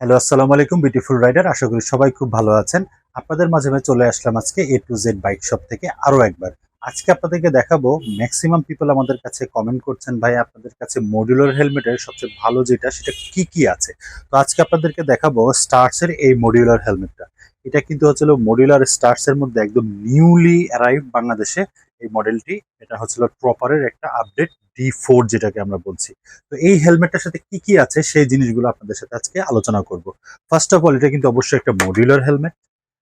Hello আসসালামু আলাইকুম beautiful rider আশা করি সবাই খুব ভালো আছেন। আপনাদের মাঝে আমি চলে আসলাম আজকে A to Z bike shop থেকে আরও একবার। আজকে আপনাদেরকে দেখাবো ম্যাক্সিমাম পিপল আমাদের কাছে কমেন্ট করছেন, ভাই, আপনাদের কাছে মডিউলার হেলমেটের সবচেয়ে ভালো যেটা, সেটা কি কি আছে? তো আজকে আপনাদেরকে দেখাবো স্টার্স এর এই মডিউলার হেলমেটটা এটা কিন্তু হচ্ছিল মডিউলার স্টার্স এর মধ্যে একদম নিউলি অ্যারাইভ বাংলাদেশে এই মডেলটি এটা হচ্ছিল প্রপারের একটা আপডেট ডি ফোর যেটাকে আমরা বলছি। তো এই হেলমেটটার সাথে কি কি আছে সেই জিনিসগুলো আপনাদের সাথে আজকে আলোচনা করব। ফার্স্ট অফ অল এটা কিন্তু অবশ্যই একটা মডিউলার হেলমেট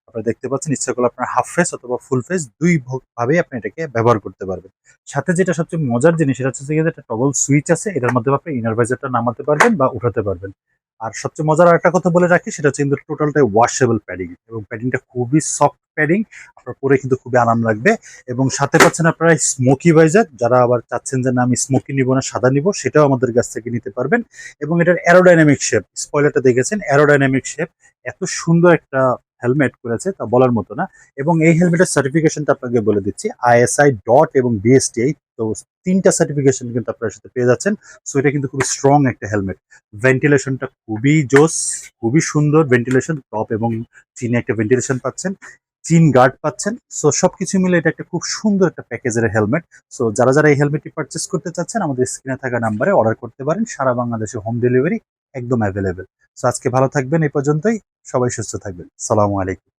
আপনারা দেখতে পাচ্ছেন, ইচ্ছা করলে আপনার হাফ ফেস অথবা ফুল ফেস দুই ভ- ভাবেই আপনি এটাকে ব্যবহার করতে পারবেন। সাথে যেটা সবচেয়ে মজার জিনিস, সেটা হচ্ছে যে একটা টগল সুইচ আছে, এটার মধ্যে আপনি ইনার ভাইজারটা নামাতে পারবেন বা উঠাতে পারবেন। আর সবচেয়ে মজার আরেকটা কথা বলে রাখি, সেটা হচ্ছে কিন্তু টোটালটাই ওয়াশেবল প্যাডিং এবং প্যাডিংটা খুবই সফট প্যাডিং আপনার পরে কিন্তু খুবই আরাম লাগবে। এবং সাথে পাচ্ছেন আপনারা স্মোকি ভাইজার যারা আবার চাচ্ছেন যে না, আমি স্মোকি নিব না, সাদা নিব, সেটাও আমাদের কাছ থেকে নিতে পারবেন। এবং এটার অ্যারোডাইনামিক শেপ স্পয়লারটা দেখেছেন অ্যারোডাইনামিক শেপ এত সুন্দর একটা হেলমেট করেছে, তা বলার মতো না। এবং এই হেলমেটের সার্টিফিকেশনটা আপনাকে বলে দিচ্ছি আইএসআই ডট এবং বিএসটিআই তো তিনটা সার্টিফিকেশন কিন্তু আপনার সাথে পেয়ে যাচ্ছেন। সো এটা কিন্তু খুবই স্ট্রং একটা হেলমেট ভেন্টিলেশনটা খুবই জোস, খুবই সুন্দর ভেন্টিলেশন টপ এবং চিনে একটা ভেন্টিলেশন পাচ্ছেন চিন গার্ড পাচ্ছেন। সো সবকিছু মিলে এটা একটা খুব সুন্দর একটা প্যাকেজের হেলমেট সো যারা যারা এই হেলমেটটি পারচেস করতে চাচ্ছেন, আমাদের স্ক্রিনে থাকা নাম্বারে অর্ডার করতে পারেন। সারা বাংলাদেশে হোম ডেলিভারি একদম অ্যাভেলেবেল সো আজকে ভালো থাকবেন, এই পর্যন্তই। সবাই সুস্থ থাকবেন। সালামু আলাইকুম।